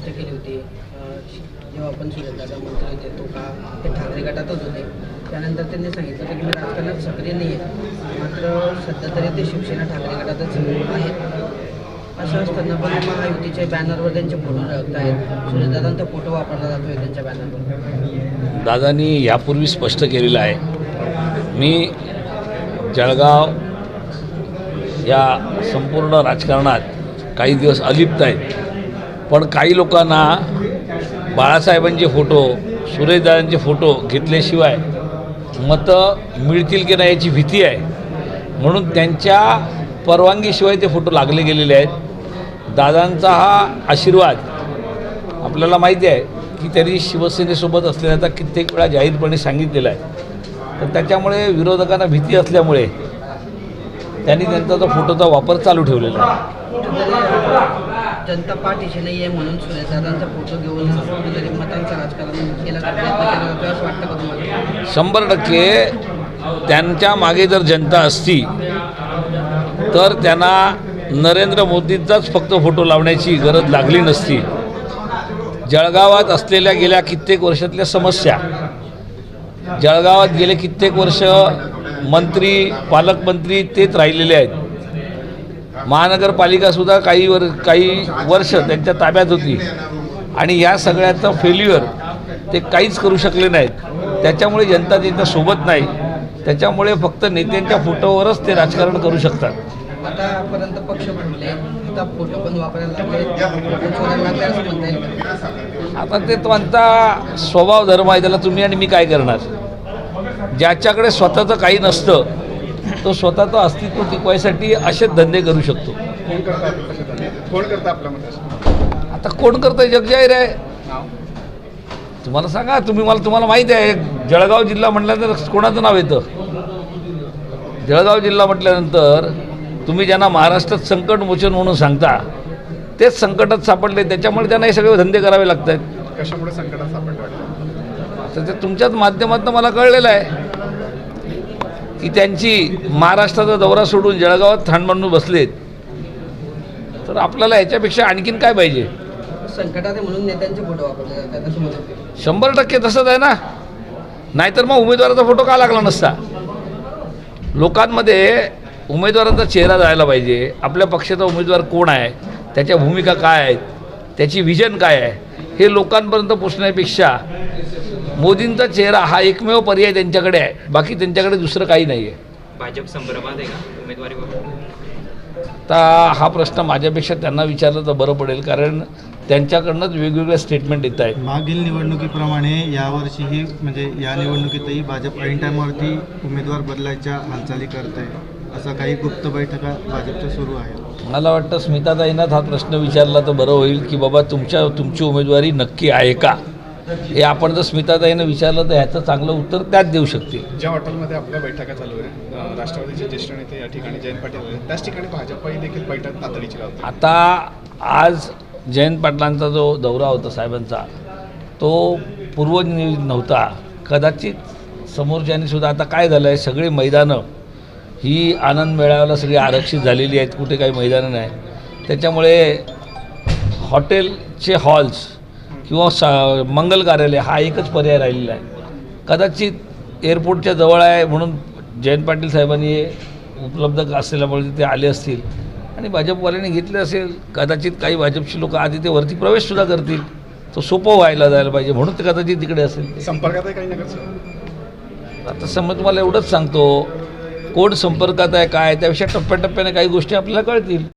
स्पष्ट केली होती. जेव्हा आपण सुरेंद्राचा मंत्री होते तो का ते ठाकरे गटातच होते. त्यानंतर त्यांनी सांगितलं होतं की मी राजकारणात सक्रिय नाही आहे मात्र सध्या तरी ते शिवसेना ठाकरे गटातच आहेत. असं असताना पण महायुतीच्या बॅनरवर त्यांचे फोटो लागत आहेत सुरेशदादांचा फोटो वापरला जातोय त्यांच्या बॅनरवर. दादांनी यापूर्वी स्पष्ट केलेलं आहे. मी जळगाव या संपूर्ण राजकारणात काही दिवस अलिप्त आहेत पण काही लोकांना बाळासाहेबांचे फोटो सुरेशदादांचे फोटो घेतल्याशिवाय मतं मिळतील की नाही याची भीती आहे. म्हणून त्यांच्या परवानगीशिवाय ते फोटो लागले गेलेले आहेत. दादांचा हा आशीर्वाद आपल्याला माहिती आहे की त्यांनी शिवसेनेसोबत असल्याचा कित्येक वेळा जाहीरपणे सांगितलेला आहे. तर त्याच्यामुळे विरोधकांना भीती असल्यामुळे त्यांनी त्यांचा तो फोटोचा वापर चालू ठेवलेला आहे. जनता पाठीशी नाही आहे म्हणून सुरेशदादांचा फोटो घेऊन कुठेतरी मतांचं राजकारण केलं जातं केला असं वाटतं का तुम्हाला? शंभर टक्के त्यांच्या मागे जर जनता असती तर त्यांना नरेंद्र मोदींचाच फक्त फोटो लावण्याची गरज लागली नसती. जळगावात असलेल्या गेल्या कित्येक वर्षातल्या समस्या जळगावात गेले कित्येक वर्ष मंत्री पालकमंत्री तेच राहिलेले आहेत. महानगरपालिकासुद्धा काही वर काही वर्ष त्यांच्या ताब्यात होती. आणि या सगळ्याचं फेल्युअर ते काहीच करू शकले नाहीत. त्याच्यामुळे जनता त्यांच्यासोबत नाही. त्याच्यामुळे फक्त नेत्यांच्या फोटोवरच ते राजकारण करू शकतात. आतापर्यंत पक्ष आता फोटो पण वापरायला? आता ते त्यांचा स्वभाव धर्म आहे. त्याला तुम्ही आणि मी काय करणार? ज्याच्याकडे स्वतःचं काही नसतं तो स्वतःचं अस्तित्व टिकवायसाठी असेच धंदे करू शकतो. कोण करता आपल्या आता कोण करतं जग जाहीर आहे. तुम्हाला सांगा तुम्ही मला तुम्हाला माहिती आहे जळगाव जिल्हा म्हटल्यानंतर कोणाचं नाव येतं? जळगाव जिल्हा म्हटल्यानंतर तुम्ही ज्यांना महाराष्ट्रात संकट मोचन म्हणून सांगता तेच संकटात सापडले त्याच्यामुळे त्यांना हे सगळे धंदे करावे लागत आहेत कशामुळे संकटात सापडलं? तर ते तुमच्याच माध्यमातून मला कळलेलं आहे. की त्यांची महाराष्ट्राचा दौरा सोडून जळगावात ठाण मांडून बसलेत. तर आपल्याला ह्याच्यापेक्षा आणखीन काय पाहिजे? संकटात म्हणून नेत्यांचे फोटो वापरले. शंभर टक्के तसंच आहे ना. नाहीतर मग उमेदवाराचा फोटो का लागला नसता? लोकांमध्ये उमेदवाराचा चेहरा जायला पाहिजे. आपल्या पक्षाचा उमेदवार कोण आहे? त्याच्या भूमिका काय आहेत? त्याची विजन काय आहे? हे लोकांपर्यंत पोचण्यापेक्षा मोदींचा चेहरा हा एकमेव पर्याय त्यांच्याकडे आहे. बाकी त्यांच्याकडे दुसरं काही नाही आहे भाजप संभ्रमात आहे का? उमेदवारीबाबत आता हा प्रश्न माझ्यापेक्षा त्यांना विचारलं तर बरं पडेल कारण त्यांच्याकडनंच वेगवेगळ्या स्टेटमेंट येत आहेत. मागील निवडणुकीप्रमाणे यावर्षीही म्हणजे या निवडणुकीतही भाजप ऐन टायमावरती उमेदवार बदलायच्या हालचाली करत आहे. असं काही गुप्त बैठका भाजपच्या सुरू आहेत. मला वाटतं स्मिताताईंनाच हा प्रश्न विचारला तर बरं होईल की बाबा तुमच्या तुमची उमेदवारी नक्की आहे का? हे आपण जर स्मिताताईनं विचारलं तर ह्याचं चांगलं उत्तर त्याच देऊ शकतील. ज्या हॉटेलमध्ये आपल्या बैठका चालू आहे राष्ट्रवादीचे ज्येष्ठ नेते या ठिकाणी जयंत पाटील त्याच ठिकाणी भाजपही देखील बैठक तातडीची लावते आता आज जयंत पाटलांचा जो दौरा होता साहेबांचा तो पूर्वनियोजित नव्हता. कदाचित समोरच्यांनी सुद्धा आता काय झालं आहे सगळी मैदानं ही आनंद मेळाव्याला सगळी आरक्षित झालेली आहेत कुठे काही मैदानं नाही. त्याच्यामुळे हॉटेलचे हॉल्स किंवा सा मंगल कार्यालय हा एकच पर्याय राहिलेला आहे. कदाचित एअरपोर्टच्या जवळ आहे म्हणून जयंत पाटील साहेबांनी उपलब्ध असलेल्यामुळे ते आले असतील. आणि भाजपवाल्यांनी घेतले असेल कदाचित काही भाजपची लोक आधी ते वरती प्रवेशसुद्धा करतील. तो सोपं व्हायला जायला पाहिजे म्हणून ते कदाचित तिकडे असेल. संपर्कात आहे काही नगरसेवक? आता समज तुम्हाला एवढंच सांगतो कोण संपर्कात आहे काय त्याविषयी टप्प्याटप्प्याने काही गोष्टी आपल्याला कळतील.